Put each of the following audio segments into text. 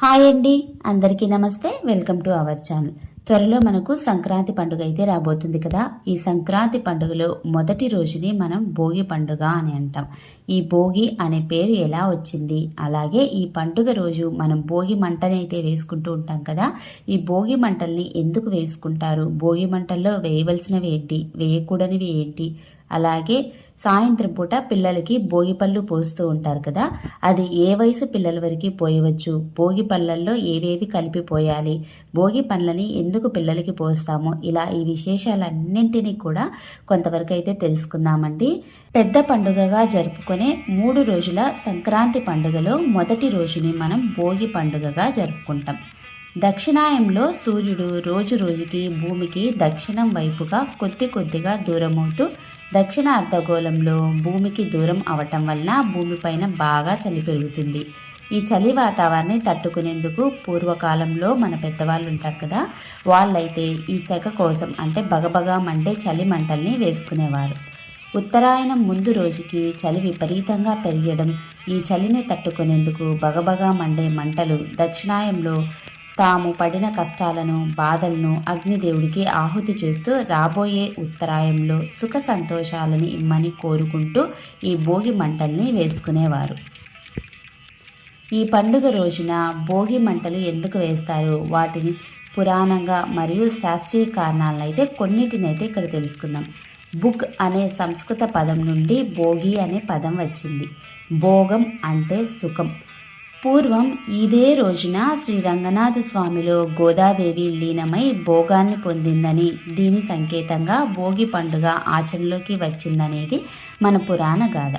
Hi అండి. అందరికీ నమస్తే. Welcome to our channel. త్వరలో మనకు సంక్రాంతి పండుగ అయితే రాబోతుంది కదా. ఈ సంక్రాంతి పండుగలో మొదటి రోజుని మనం భోగి పండుగ అని అంటాం. ఈ భోగి అనే పేరు ఎలా వచ్చింది? అలాగే ఈ పండుగ రోజు మనం భోగి మంటని అయితే వేసుకుంటూ ఉంటాం కదా. ఈ భోగి మంటల్ని ఎందుకు వేసుకుంటారు? భోగి మంటల్లో వేయవలసినవి ఏంటి? వేయకూడనివి ఏంటి? అలాగే సాయంత్రం పూట పిల్లలకి భోగి పళ్ళు పోస్తూ ఉంటారు కదా. అది ఏ వయసు పిల్లల వరకు పోయవచ్చు? భోగి పళ్ళల్లో ఏవేవి కలిపి పోయాలి? భోగి పండ్లని ఎందుకు పిల్లలకి పోస్తాము? ఇలా ఈ విశేషాలన్నింటినీ కూడా కొంతవరకు అయితే తెలుసుకుందామండి. పెద్ద పండుగగా జరుపుకునే మూడు రోజుల సంక్రాంతి పండుగలో మొదటి రోజుని మనం భోగి పండుగగా జరుపుకుంటాం. దక్షిణాయంలో సూర్యుడు రోజు రోజుకి భూమికి దక్షిణం వైపుగా కొద్ది కొద్దిగా దూరమవుతూ దక్షిణ అర్ధగోళంలో భూమికి దూరం అవటం వల్ల భూమిపైన బాగా చలి పెరుగుతుంది. ఈ చలి వాతావరణాన్ని తట్టుకునేందుకు పూర్వకాలంలో మన పెద్దవాళ్ళు ఉంటారు కదా వాళ్ళైతే ఈ సెగ కోసం అంటే బగబగా మండే చలి మంటల్ని వేసుకునేవారు. ఉత్తరాయణం ముందు రోజుకి చలి విపరీతంగా పెరగడం ఈ చలిని తట్టుకునేందుకు బగబగా మండే మంటలు దక్షిణాయంలో తాము పడిన కష్టాలను బాధలను అగ్నిదేవుడికి ఆహుతి చేస్తూ రాబోయే ఉత్తరాయంలో సుఖ సంతోషాలని ఇమ్మని కోరుకుంటూ ఈ భోగి మంటల్ని వేసుకునేవారు. ఈ పండుగ రోజున భోగి మంటలు ఎందుకు వేస్తారు? వాటిని పురాణంగా మరియు శాస్త్రీయ కారణాలను అయితే కొన్నిటినైతే ఇక్కడ తెలుసుకుందాం. బుక్ అనే సంస్కృత పదం నుండి భోగి అనే పదం వచ్చింది. భోగం అంటే సుఖం. పూర్వం ఇదే రోజున శ్రీ రంగనాథ స్వామిలో గోదాదేవి లీనమై భోగాన్ని పొందిందని దీని సంకేతంగా భోగి పండుగ ఆచరణలోకి వచ్చిందనేది మన పురాణ గాథ.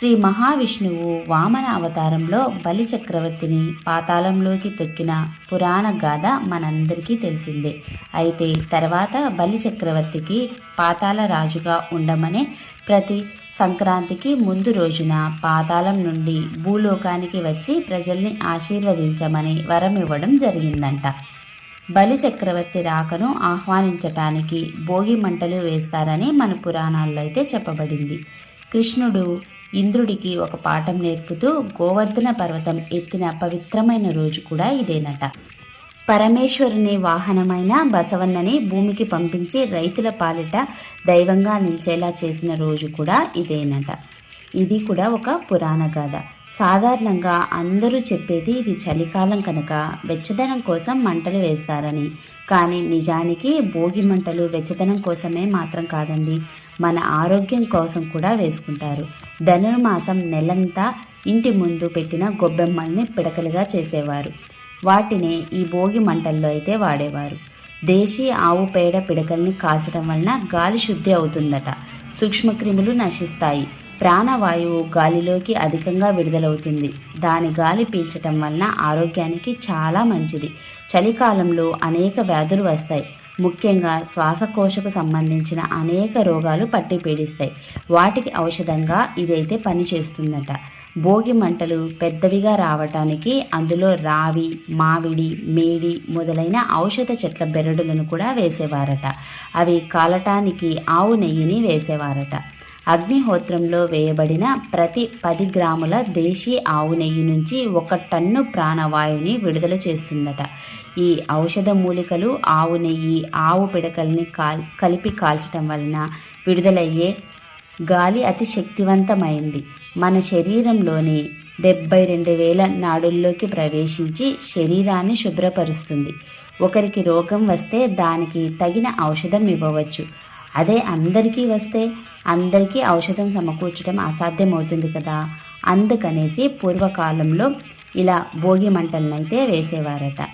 శ్రీ మహావిష్ణువు వామన అవతారంలో బలి చక్రవర్తిని పాతాళంలోకి తొక్కిన పురాణ గాథ మనందరికీ తెలిసిందే. అయితే తర్వాత బలి చక్రవర్తికి పాతాళ రాజుగా ఉండమనే ప్రతి సంక్రాంతికి ముందు రోజున పాతాళం నుండి భూలోకానికి వచ్చి ప్రజల్ని ఆశీర్వదించమని వరం ఇవ్వడం జరిగిందంట. బలి చక్రవర్తి రాకను ఆహ్వానించటానికి భోగి మంటలు వేస్తారని మన పురాణాల్లో అయితే చెప్పబడింది. కృష్ణుడు ఇంద్రుడికి ఒక పాఠం నేర్పుతూ గోవర్ధన పర్వతం ఎత్తిన పవిత్రమైన రోజు కూడా ఇదేనట. పరమేశ్వరుని వాహనమైన బసవన్నని భూమికి పంపించి రైతుల పాలిట దైవంగా నిలిచేలా చేసిన రోజు కూడా ఇదేనట. ఇది కూడా ఒక పురాణ గాథ. సాధారణంగా అందరూ చెప్పేది ఇది చలికాలం కనుక వెచ్చదనం కోసం మంటలు వేస్తారని. కానీ నిజానికి భోగి మంటలు వెచ్చదనం కోసమే మాత్రం కాదండి. మన ఆరోగ్యం కోసం కూడా వేసుకుంటారు. ధనుర్మాసం నెలంతా ఇంటి ముందు పెట్టిన గొబ్బెమ్మల్ని పిడకలుగా చేసేవారు. వాటిని ఈ భోగి మంటల్లో అయితే వాడేవారు. దేశీ ఆవు పేడ పిడకల్ని కాల్చడం వలన గాలి శుద్ధి అవుతుందట. సూక్ష్మక్రిములు నశిస్తాయి. ప్రాణవాయువు గాలిలోకి అధికంగా విడుదలవుతుంది. దాని గాలి పీల్చటం వలన ఆరోగ్యానికి చాలా మంచిది. చలికాలంలో అనేక వ్యాధులు వస్తాయి. ముఖ్యంగా శ్వాసకోశకు సంబంధించిన అనేక రోగాలు పట్టి పీడిస్తాయి. వాటికి ఔషధంగా ఇదైతే పనిచేస్తుందట. భోగి మంటలు పెద్దవిగా రావటానికి అందులో రావి మామిడి మేడి మొదలైన ఔషధ చెట్ల బెరడులను కూడా వేసేవారట. అవి కాలటానికి ఆవు నెయ్యిని వేసేవారట. అగ్నిహోత్రంలో వేయబడిన ప్రతి పది గ్రాముల దేశీ ఆవు నెయ్యి నుంచి ఒక టన్ను ప్రాణవాయువుని విడుదల చేస్తుందట. ఈ ఔషధ మూలికలు ఆవు నెయ్యి ఆవు పిడకల్ని కాల్ కలిపి కాల్చడం వలన విడుదలయ్యే గాలి అతి శక్తివంతమైంది. మన శరీరంలోని డెబ్బై రెండు వేల నాడుల్లోకి ప్రవేశించి శరీరాన్ని శుభ్రపరుస్తుంది. ఒకరికి రోగం వస్తే దానికి తగిన ఔషధం ఇవ్వవచ్చు. అదే అందరికీ వస్తే అందరికీ ఔషధం సమకూర్చడం అసాధ్యమవుతుంది కదా. అందుకనేసి పూర్వకాలంలో ఇలా భోగి మంటలనైతే వేసేవారట.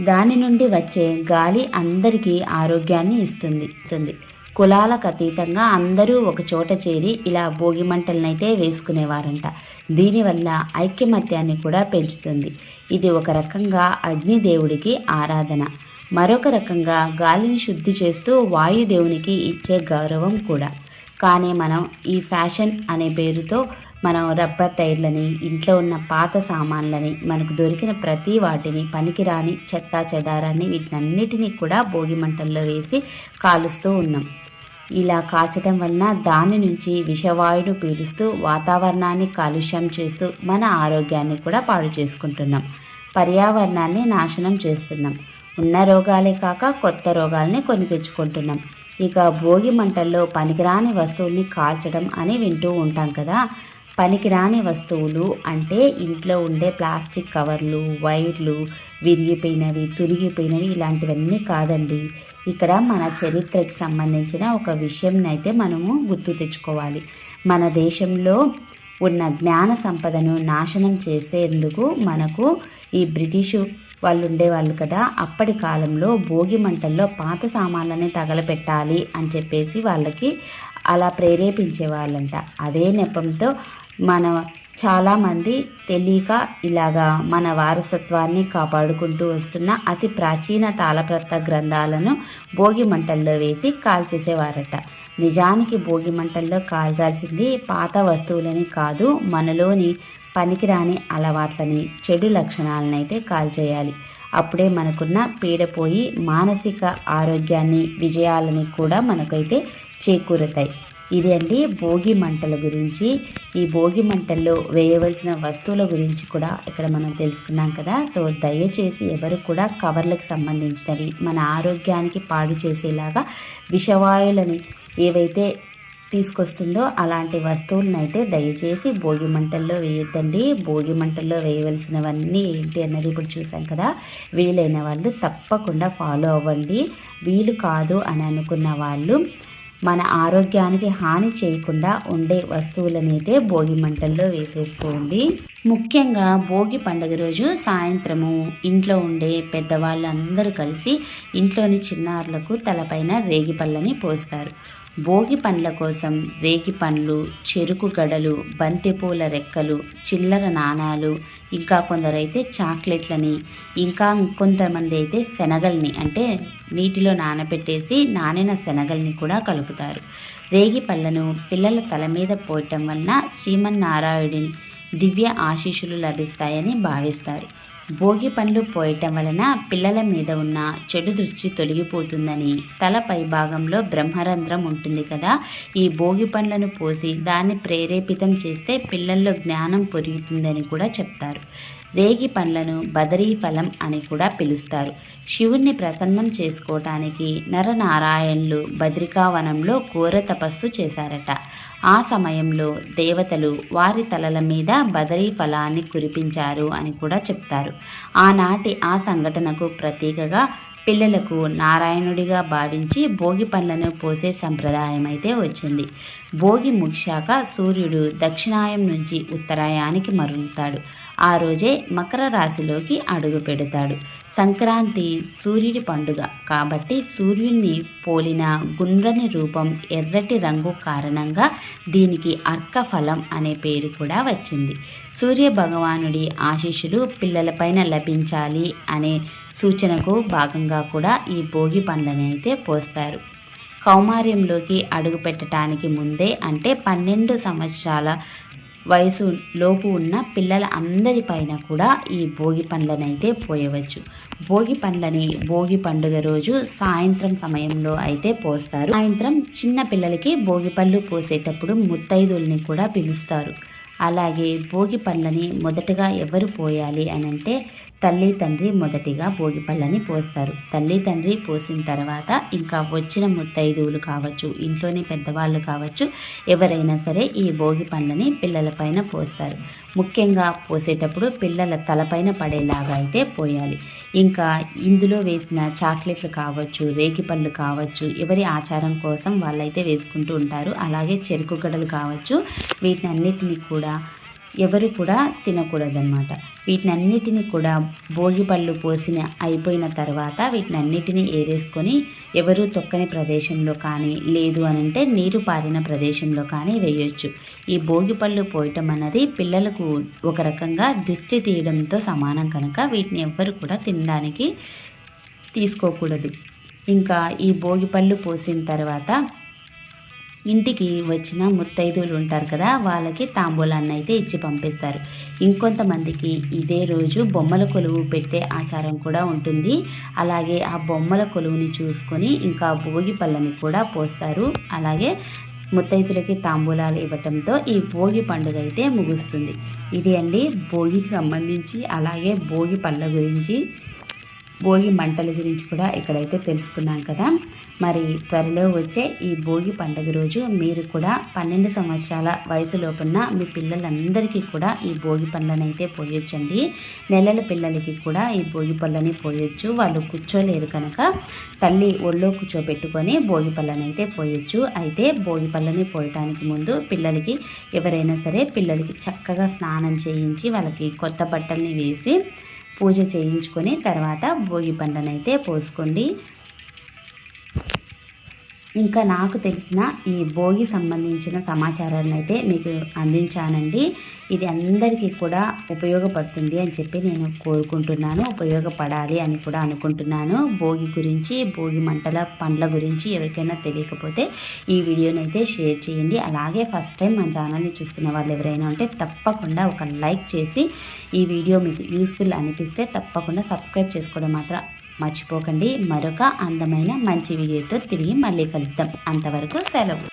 దాని నుండి వచ్చే గాలి అందరికీ ఆరోగ్యాన్ని ఇస్తుంది ఇస్తుంది. కులాలకు అతీతంగా అందరూ ఒక చోట చేరి ఇలా భోగి మంటలనైతే వేసుకునేవారంట. దీనివల్ల ఐక్యమత్యాన్ని కూడా పెంచుతుంది. ఇది ఒక రకంగా అగ్నిదేవుడికి ఆరాధన. మరొక రకంగా గాలిని శుద్ధి చేస్తూ వాయుదేవునికి ఇచ్చే గౌరవం కూడా. కానీ మనం ఈ ఫ్యాషన్ అనే పేరుతో మనం రబ్బర్ టైర్లని ఇంట్లో ఉన్న పాత సామాన్లని మనకు దొరికిన ప్రతి వాటిని పనికిరాని చెత్త చెదారాన్ని వీటినన్నిటినీ కూడా భోగి మంటల్లో వేసి కాలుస్తూ ఉన్నాం. ఇలా కాల్చటం వలన దాని నుంచి విషవాయుడు పీలుస్తూ వాతావరణాన్ని కాలుష్యం చేస్తూ మన ఆరోగ్యాన్ని కూడా పాడు చేసుకుంటున్నాం. పర్యావరణాన్ని నాశనం చేస్తున్నాం. ఉన్న రోగాలే కాక కొత్త రోగాల్ని కొని తెచ్చుకుంటున్నాం. ఇక భోగి మంటల్లో పనికిరాని వస్తువుల్ని కాల్చడం అని వింటూ ఉంటాం కదా. పనికిరాని వస్తువులు అంటే ఇంట్లో ఉండే ప్లాస్టిక్ కవర్లు వైర్లు విరిగిపోయినవి తురిగిపోయినవి ఇలాంటివన్నీ కాదండి. ఇక్కడ మన చరిత్రకి సంబంధించిన ఒక విషయం అయితే మనము గుర్తు తెచ్చుకోవాలి. మన దేశంలో ఉన్న జ్ఞాన సంపదను నాశనం చేసేందుకు మనకు ఈ బ్రిటిషు వాళ్ళు ఉండేవాళ్ళు కదా అప్పటి కాలంలో భోగి మంటల్లో పాత సామాన్లని తగలపెట్టాలి అని చెప్పేసి వాళ్ళకి అలా ప్రేరేపించే వాళ్ళంట అదే నెపంతో మన చాలామంది తెలియక ఇలాగా మన వారసత్వాన్ని కాపాడుకుంటూ వస్తున్న అతి ప్రాచీన తాళప్రత గ్రంథాలను భోగి మంటల్లో వేసి కాల్చేసేవారట. నిజానికి భోగి మంటల్లో కాల్చాల్సింది పాత వస్తువులని కాదు మనలోని పనికిరాని అలవాట్లని చెడు లక్షణాలను అయితే కాల్చేయాలి. అప్పుడే మనకున్న పీడపోయి మానసిక ఆరోగ్యాన్ని విజయాలని కూడా మనకైతే చేకూరుతాయి. ఇది అండి భోగి మంటల గురించి. ఈ భోగి మంటల్లో వేయవలసిన వస్తువుల గురించి కూడా ఇక్కడ మనం తెలుసుకున్నాం కదా. సో దయచేసి ఎవరు కూడా కవర్లకు సంబంధించినవి మన ఆరోగ్యానికి పాడు చేసేలాగా విషవాయులని ఏవైతే తీసుకొస్తుందో అలాంటి వస్తువులనైతే అయితే దయచేసి భోగి మంటల్లో వేయొద్దండి. భోగి మంటల్లో వేయవలసినవన్నీ ఏంటి అన్నది ఇప్పుడు చూసాం కదా. వీలైన వాళ్ళు తప్పకుండా ఫాలో అవ్వండి. వీలు కాదు అని అనుకున్న వాళ్ళు మన ఆరోగ్యానికి హాని చేయకుండా ఉండే వస్తువులనైతే భోగి మంటల్లో వేసేసుకోండి. ముఖ్యంగా భోగి పండుగ రోజు సాయంత్రము ఇంట్లో ఉండే పెద్దవాళ్ళందరూ కలిసి ఇంట్లోని చిన్నారులకు తలపైన రేగిపళ్ళని పోస్తారు. భోగి పండ్ల కోసం రేగి పండ్లు చెరుకు గడలు బంతిపూల రెక్కలు చిల్లర నాణాలు ఇంకా కొందరైతే చాక్లెట్లని ఇంకా కొంతమంది అయితే శనగల్ని అంటే నీటిలో నానబెట్టేసి నానిన శనగల్ని కూడా కలుపుతారు. రేగి పళ్ళను పిల్లల తల మీద పోయటం వలన శ్రీమన్నారాయణుడిని దివ్య ఆశీస్సులు లభిస్తాయని భావిస్తారు. భోగి పండ్లు పోయటం వలన పిల్లల మీద ఉన్న చెడు దృష్టి తొలగిపోతుందని తల పై భాగంలో బ్రహ్మరంధ్రం ఉంటుంది కదా. ఈ భోగి పండ్లను పోసి దాన్ని ప్రేరేపితం చేస్తే పిల్లల్లో జ్ఞానం పెరుగుతుందని కూడా చెప్తారు. రేగి పండ్లను బదరీ ఫలం అని కూడా పిలుస్తారు. శివుణ్ణి ప్రసన్నం చేసుకోవటానికి నరనారాయణులు బద్రికావనంలో ఘోర తపస్సు చేశారట. ఆ సమయంలో దేవతలు వారి తలల మీద బదరీ ఫలాన్ని కురిపించారు అని కూడా చెప్తారు. ఆనాటి ఆ సంఘటనకు ప్రతీకగా పిల్లలకు నారాయణుడిగా భావించి భోగి పండ్లను పోసే సంప్రదాయం అయితే వచ్చింది. భోగి ముగిశాక సూర్యుడు దక్షిణాయం నుంచి ఉత్తరాయానికి మరులుతాడు. ఆ రోజే మకర రాశిలోకి అడుగు పెడతాడు. సంక్రాంతి సూర్యుడి పండుగ కాబట్టి సూర్యుడిని పోలిన గుండ్రని రూపం ఎర్రటి రంగు కారణంగా దీనికి అర్కఫలం అనే పేరు కూడా వచ్చింది. సూర్య భగవానుడి ఆశీస్సులు పిల్లలపైన లభించాలి అనే సూచనకు భాగంగా కూడా ఈ భోగి పండ్లని అయితే పోస్తారు. కౌమార్యంలోకి అడుగు పెట్టడానికి ముందే అంటే పన్నెండు సంవత్సరాల వయసు లోపు ఉన్న పిల్లల అందరిపైన కూడా ఈ భోగి పండ్లనైతే పోయవచ్చు. భోగి పండ్లని భోగి పండుగ రోజు సాయంత్రం సమయంలో అయితే పోస్తారు. సాయంత్రం చిన్న పిల్లలకి భోగి పళ్ళు పోసేటప్పుడు ముత్తైదుల్ని కూడా పిలుస్తారు. అలాగే భోగి పళ్ళని మొదటగా ఎవరు పోయాలి అని అంటే తల్లి తండ్రి మొదటిగా భోగి పళ్ళని పోస్తారు. తల్లి తండ్రి పోసిన తర్వాత ఇంకా వచ్చిన ముత్తైదువులు కావచ్చు ఇంట్లోని పెద్దవాళ్ళు కావచ్చు ఎవరైనా సరే ఈ భోగి పండ్లని పిల్లలపైన పోస్తారు. ముఖ్యంగా పోసేటప్పుడు పిల్లల తలపైన పడేలాగా అయితే పోయాలి. ఇంకా ఇందులో వేసిన చాక్లెట్లు కావచ్చు రేగి పళ్ళు కావచ్చు ఎవరి ఆచారం కోసం వాళ్ళైతే వేసుకుంటూ ఉంటారు. అలాగే చెరుకు గడలు కావచ్చు. వీటిని అన్నిటినీ కూడా ఎవరు కూడా తినకూడదన్నమాట. వీటినన్నిటిని కూడా భోగి పళ్ళు పోసిన అయిపోయిన తర్వాత వీటినన్నిటిని ఏరేసుకొని ఎవరు తొక్కని ప్రదేశంలో కానీ లేదు అని అంటే నీరు పారిన ప్రదేశంలో కానీ వేయొచ్చు. ఈ భోగి పళ్ళు పోయటం అన్నది పిల్లలకు ఒక రకంగా దిష్టి తీయడంతో సమానం కనుక వీటిని ఎవ్వరు కూడా తినడానికి తీసుకోకూడదు. ఇంకా ఈ భోగి పళ్ళు పోసిన తర్వాత ఇంటికి వచ్చిన ముత్తైదువులు ఉంటారు కదా వాళ్ళకి తాంబూలాన్ని అయితే ఇచ్చి పంపిస్తారు. ఇంకొంతమందికి ఇదే రోజు బొమ్మల కొలువు పెట్టే ఆచారం కూడా ఉంటుంది. అలాగే ఆ బొమ్మల కొలువుని చూసుకొని ఇంకా భోగి పళ్ళని కూడా పోస్తారు. అలాగే ముత్తైదులకి తాంబూలాలు ఇవ్వటంతో ఈ భోగి పండుగ అయితే ముగుస్తుంది. ఇది అండి భోగికి సంబంధించి అలాగే భోగి పళ్ళ గురించి. భోగి మంటల గురించి కూడా ఇక్కడైతే తెలుసుకున్నాం కదా. మరి త్వరలో వచ్చే ఈ భోగి పండుగ రోజు మీరు కూడా పన్నెండు సంవత్సరాల వయసులోపున్న మీ పిల్లలందరికీ కూడా ఈ భోగి పండ్లను అయితే పోయొచ్చండి. నెలల పిల్లలకి కూడా ఈ భోగి పళ్ళని పోయొచ్చు. వాళ్ళు కూర్చోలేరు కనుక తల్లి ఒళ్ళో కూర్చోబెట్టుకొని భోగి పళ్ళని అయితే పోయొచ్చు. అయితే భోగి పళ్ళని పోయటానికి ముందు పిల్లలకి ఎవరైనా సరే పిల్లలకి చక్కగా స్నానం చేయించి వాళ్ళకి కొత్త బట్టల్ని వేసి పూజ చేయించుకొని తర్వాత భోగి పండ్లనైతే పోసుకోండి. ఇంకా నాకు తెలిసిన ఈ భోగి సంబంధించిన సమాచారాన్ని అయితే మీకు అందించానండి. ఇది అందరికీ కూడా ఉపయోగపడుతుంది అని చెప్పి నేను కోరుకుంటున్నాను. ఉపయోగపడాలి అని కూడా అనుకుంటున్నాను. భోగి గురించి భోగి మంటల పండ్ల గురించి ఎవరికైనా తెలియకపోతే ఈ వీడియోని అయితే షేర్ చేయండి. అలాగే ఫస్ట్ టైం మా ఛానల్ని చూస్తున్న వాళ్ళు ఎవరైనా ఉంటే తప్పకుండా ఒక లైక్ చేసి ఈ వీడియో మీకు యూస్ఫుల్ అనిపిస్తే తప్పకుండా సబ్స్క్రైబ్ చేసుకోవడం మాత్రం మర్చిపోకండి. మరొక అందమైన మంచి వీడియోతో తిరిగి మళ్ళీ కలుద్దాం. అంతవరకు సెలవు.